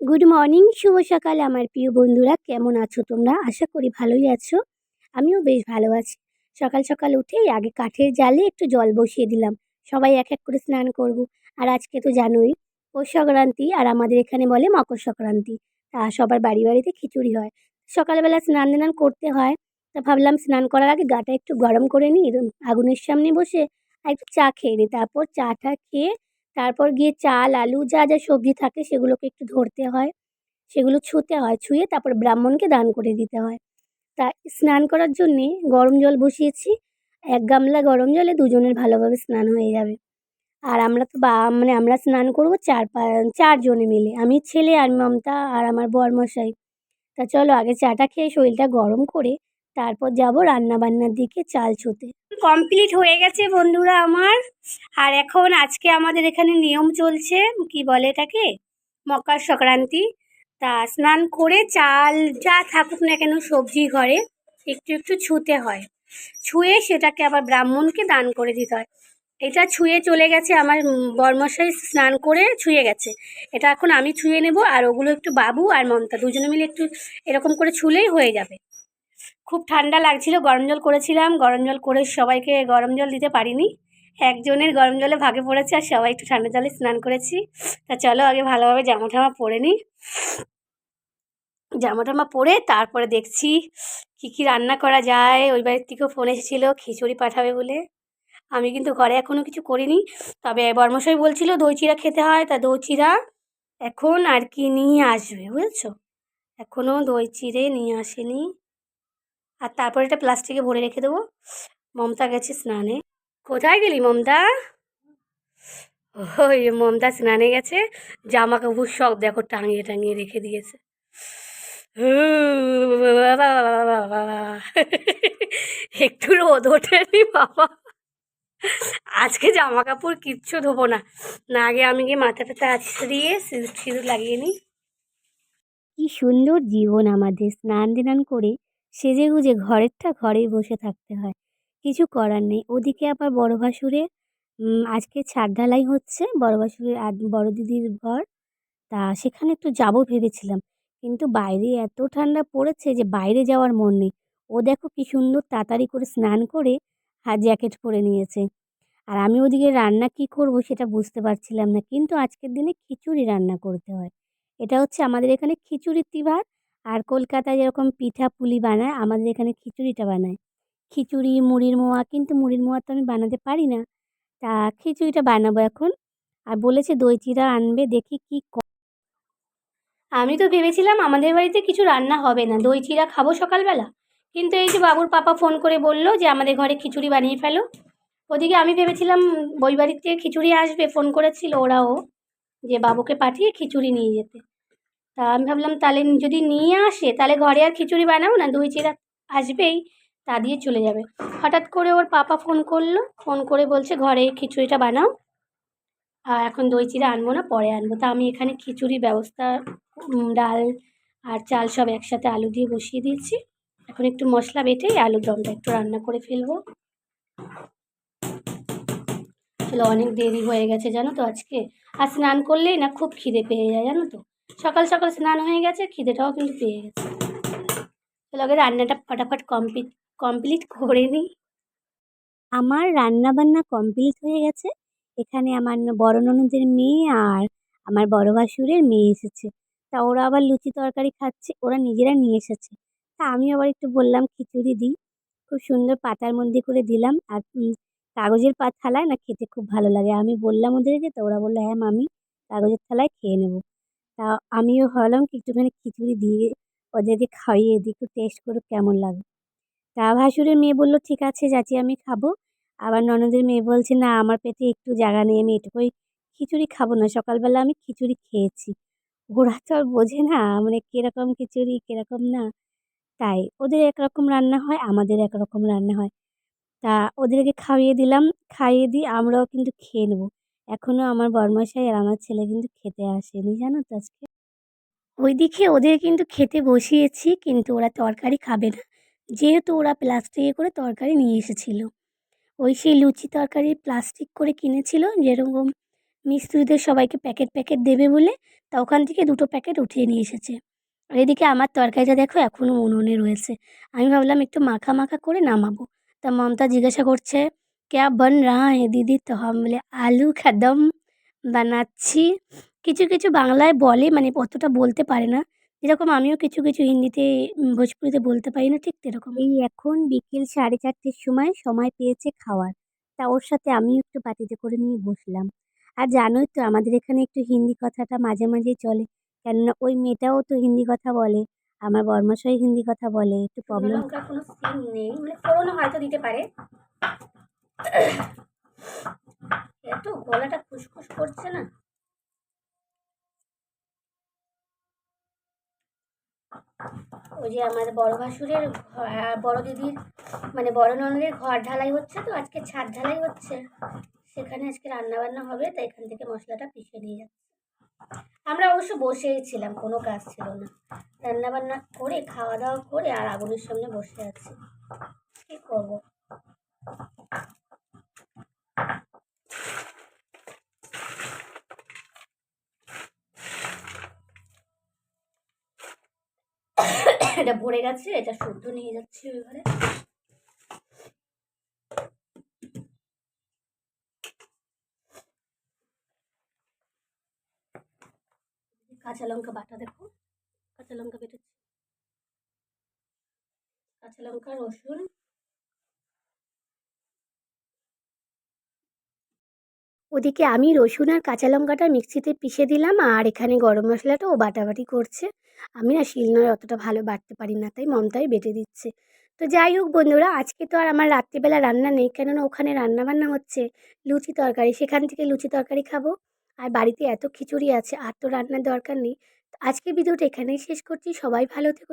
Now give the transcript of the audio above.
Good morning শুভ সকাল আমার প্রিয় বন্ধুরা, কেমন আছো তোমরা? আশা করি ভালোই আছো। আমিও বেশ ভালো আছি। সকাল সকাল উঠেই আগে কাঠের জালে একটু জল বসিয়ে দিলাম। সবাই এক এক করে স্নান করব। আর আজকে তো জানোই, পৌষ সংক্রান্তি আর আমাদের এখানে বলে মকর সংক্রান্তি। তা সবার বাড়ি বাড়িতে খিচুড়ি হয়। সকালবেলা স্নান দান করতে হয়। তা ভাবলাম স্নান করার আগে গাটা একটু গরম করে নিই আগুনের সামনে বসে আর একটু চা খেয়ে নিই। তারপর চাটা খেয়ে তারপর গিয়ে চাল, আলু যা যা সবজি থাকে সেগুলোকে একটু ধরতে হয়। সেগুলো ছুঁতে হয়, ছুঁয়ে তারপর ব্রাহ্মণকে দান করে দিতে হয়। তা স্নান করার জন্যে গরম জল বসিয়েছি। এক গামলা গরম জলে দুজনের ভালোভাবে স্নান হয়ে যাবে। আর আমরা তো বা মানে আমরা স্নান করব চার পা চারজনে মিলে। আমি ছেলে আর মমতা আর আমার বরমশাই। তা চলো আগে চাটা খেয়ে শরীরটা গরম করে তারপর যাব রান্না বান্নার দিকে চাল ছুঁতে। কমপ্লিট হয়ে গেছে বন্ধুরা আমার। আর এখন আজকে আমাদের এখানে নিয়ম চলছে, কি বলে এটাকে? মকর সংক্রান্তি। তা স্নান করে চাল যা থাকুক না কেন সবজি ঘরে একটু একটু ছুঁতে হয়। ছুঁয়ে সেটাকে আবার ব্রাহ্মণকে দান করে দিতে হয়। এটা ছুঁয়ে চলে গেছে, আমার বর্মশাই স্নান করে ছুঁয়ে গেছে। এটা এখন আমি ছুঁয়ে নেব আর ওগুলো একটু বাবু আর মমতা দুজনে মিলে একটু এরকম করে ছুলেই হয়ে যাবে। খুব ঠান্ডা লাগছিল, গরম জল করেছিলাম, গরম জল করে সবাইকে গরম জল দিতে পারিনি। একজনের গরম জলে ভাগে পড়েছে আর সবাই একটু ঠান্ডা জলে স্নান করেছি। তা চলো আগে ভালোভাবে জামা ঠামা পরে নিই জামা টামা পরে তারপরে দেখছি কী কী রান্না করা যায়। ওই বাড়ির থেকেও ফোন এসেছিল, খিচুড়ি পাঠাবে বলে। আমি কিন্তু ঘরে এখনও কিছু করিনি। তবে বর্মশাই বলছিল দই চিড়া খেতে হয়, তা দই চিড়া এখন আর কি নিয়ে আসবে, বুঝেছ? এখনও দই চিড়ে নিয়ে আসেনি। আর তারপর এটা প্লাস্টিকে ভরে রেখে দেবো। মমতা গেছে স্নানে। কোথায় গেলি মমতা? ওই মমতা স্নানে গেছে। জামা কাপড় সব দেখো টাঙিয়ে টাঙিয়ে রেখে দিয়েছে। একটু রোদ ওঠেনি বাবা। আজকে জামা কাপড় কিচ্ছু ধোবো না। না, আগে আমি গিয়ে মাথা মাথাটাতে আছড়িয়ে সিঁদুর সিঁদুর লাগিয়ে নিই। কি সুন্দর জীবন আমাদের। স্নান দিনান করে সেজে গুজে ঘরেরটা ঘরেই বসে থাকতে হয়। কিছু করার নেই। ওদিকে আবার বড় ভাসুরে আজকে ছাদ ঢালাই হচ্ছে। বড় ভাসুরের বড় দিদির ঘর। তা সেখানে একটু যাব ভেবেছিলাম। কিন্তু বাইরে এত ঠান্ডা পড়েছে যে বাইরে যাওয়ার মন নেই। ও দেখো কি সুন্দর তাড়াতাড়ি করে স্নান করে হাত জ্যাকেট পরে নিয়েছে। আর আমি ওদিকে রান্না কি করব সেটা বুঝতে পারছিলাম না। কিন্তু আজকের দিনে খিচুড়ি রান্না করতে হয়। এটা হচ্ছে আমাদের এখানে খিচুড়ির তিবার আর কলকাতায় যেরকম পিঠা পুলি বানায়, আমাদের এখানে খিচুড়িটা বানায়। খিচুড়ি, মুড়ির মোয়া, কিন্তু মুড়ির মোয়া তো আমি বানাতে পারি না। তা খিচুড়িটা বানাবো এখন। আর বলেছে দই চিরা আনবে, দেখি কি আমি তো ভেবেছিলাম আমাদের বাড়িতে কিছু রান্না হবে না দই চিরা খাব সকালবেলা। কিন্তু এই যে বাবুর পাপা ফোন করে বলল যে আমাদের ঘরে খিচুড়ি বানিয়ে ফেলো। ওদিকে আমি ভেবেছিলাম থেকে খিচুড়ি আসবে, ফোন করেছিল ওরাও যে বাবুকে পাঠিয়ে খিচুড়ি নিয়ে যেতে। তা আমি ভাবলাম তাহলে যদি নিয়ে আসে, তাহলে ঘরে আর খিচুড়ি বানাবো না? দই চিড়া আসবেই, তা দিয়ে চলে যাবে। হঠাৎ করে ওর পাপা ফোন করল ফোন করে বলছে, ঘরে খিচুড়িটা বানাও, আর এখন দই চিরা আনব না, পরে আনব। তা আমি এখানে খিচুড়ির ব্যবস্থা ডাল আর চাল সব একসাথে আলু দিয়ে বসিয়ে দিয়েছি। এখন একটু মশলা বেটে আলুর দমটা একটু রান্না করে ফেলব। চলো, অনেক দেরি হয়ে গেছে, জানো তো আজকে। আর স্নান করলেই না খুব খিদে পেয়ে যায়, জানো তো? সকাল সকাল স্নান হয়ে গেছে, খিদেটাও কিন্তু পেয়ে গেছে। চলো রান্নাটা ফটাফট কমপ্লিট কমপ্লিট করে নিই। আমার রান্না বান্না কমপ্লিট হয়ে গেছে। এখানে আমার বড় ননদের মেয়ে আর আমার বড় ভাসুরের মেয়ে এসেছে। তা ওরা আবার লুচি তরকারি খাচ্ছে, ওরা নিজেরা নিয়ে এসেছে। তা আমি আবার একটু বললাম খিচুড়ি দিই। খুব সুন্দর পাতার মধ্যে করে দিলাম আর কাগজের পা, থালায় না খেতে খুব ভালো লাগে। আমি বললাম ওদেরকে, তো ওরা বলল হ্যাঁ মামি, কাগজের থালায় খেয়ে নেব। তা আমিও ভাবলাম কি একটুখানি খিচুড়ি দিয়ে ওদেরকে খাইয়ে দিই, একটু টেস্ট করুক কেমন লাগে। তা ভাসুরের মেয়ে বলল, ঠিক আছে চাচি আমি খাব। আবার ননদের মেয়ে বলছে, না, আমার পেটে একটু জায়গা নেই, আমি এটুকুই খিচুড়ি খাব না। সকালবেলা আমি খিচুড়ি খেয়েছি। ওরা তো আর বোঝে না মানে কীরকম খিচুড়ি, কীরকম না। তাই ওদের একরকম রান্না হয়, আমাদের একরকম রান্না হয়। তা ওদেরকে খাইয়ে দিলাম, খাইয়ে দিয়ে আমরাও কিন্তু খেয়ে নেব। এখনও আমার বরমশাই আর আমার ছেলে কিন্তু খেতে আসেনি, জানো তো আজকে? ওইদিকে ওদের কিন্তু খেতে বসিয়েছি, কিন্তু ওরা তরকারি খাবে না। যেহেতু ওরা প্লাস্টিকে করে তরকারি নিয়ে এসেছিল। ওই সেই লুচি তরকারি প্লাস্টিক করে কিনেছিল, যেরকম মিস্ত্রিদের সবাইকে প্যাকেট প্যাকেট দেবে বলে, তা ওখান থেকে দুটো প্যাকেট উঠিয়ে নিয়ে এসেছে। আর এদিকে আমার তরকারিটা দেখো এখনও উনুনে রয়েছে। আমি ভাবলাম একটু মাখা মাখা করে নামাবো। তা মমতা জিজ্ঞাসা করছে ক্যা বন রাহা হ্যাঁ দিদি তো বলে আলু খাদম বানাচ্ছি কিছু কিছু বাংলায় বলে মানে অতটা বলতে পারে না যেরকম আমিও কিছু কিছু হিন্দিতে ভোজপুরিতে বলতে পারি না ঠিক সেরকম এই এখন বিকেল সাড়ে চারটের সময় সময় পেয়েছে খাওয়ার। তা ওর সাথে আমিও একটু বাটিতে করে নিয়ে বসলাম। আর জানোই তো আমাদের এখানে একটু হিন্দি কথাটা মাঝে মাঝেই চলে। কেননা ওই মেয়েটাও তো হিন্দি কথা বলে আমার বর্মাশয় হিন্দি কথা বলে একটু প্রবলেম কোনো সিন নেই। মানে ফোড়নও হয়তো দিতে পারে। এত গলাটা খুসখুস করছে না? ওই যে আমার বড় ভাসুরের আহ, বড় দিদির মানে বড় ননদের ঘর ঢালাই হচ্ছে তো আজকে ছাদ ঢালাই হচ্ছে। সেখানে আজকে রান্না বান্না হবে তাই এখান থেকে মশলাটা পিষে নিয়ে যাচ্ছে। আমরা অবশ্য বসেই ছিলাম কোনো কাজ ছিল না। রান্না বান্না করে খাওয়া দাওয়া করে আর আগুনের সামনে বসে আছি। কি করব? এটা ভরে গেছে, এটা শুদ্ধ নিয়ে যাচ্ছি ঘরে কাঁচা লঙ্কা বাটা দেখো, কাঁচা লঙ্কা বেটেছি। কাঁচা লঙ্কা, রসুন ওদিকে আমি রসুন আর কাঁচা লঙ্কাটা মিক্সিতে পিষে দিলাম, আর এখানে গরম মশলাটা ও বাটাবাটি করছে। আমি না শিলনোড়ে অতটা ভালো বাটতে পারি না, তাই মমতাই বেটে দিচ্ছে। তো যাই হোক বন্ধুরা, আজকে তো আর আমার রাত্রিবেলা রান্না নেই, কেননা ওখানে রান্না বান্না হচ্ছে। লুচি তরকারি, সেখান থেকে লুচি তরকারি খাব। আর বাড়িতে এত খিচুড়ি আছে, আর তো রান্নার দরকার নেই। আজকে ভিডিওটা এখানেই শেষ করছি, সবাই ভালো থেকো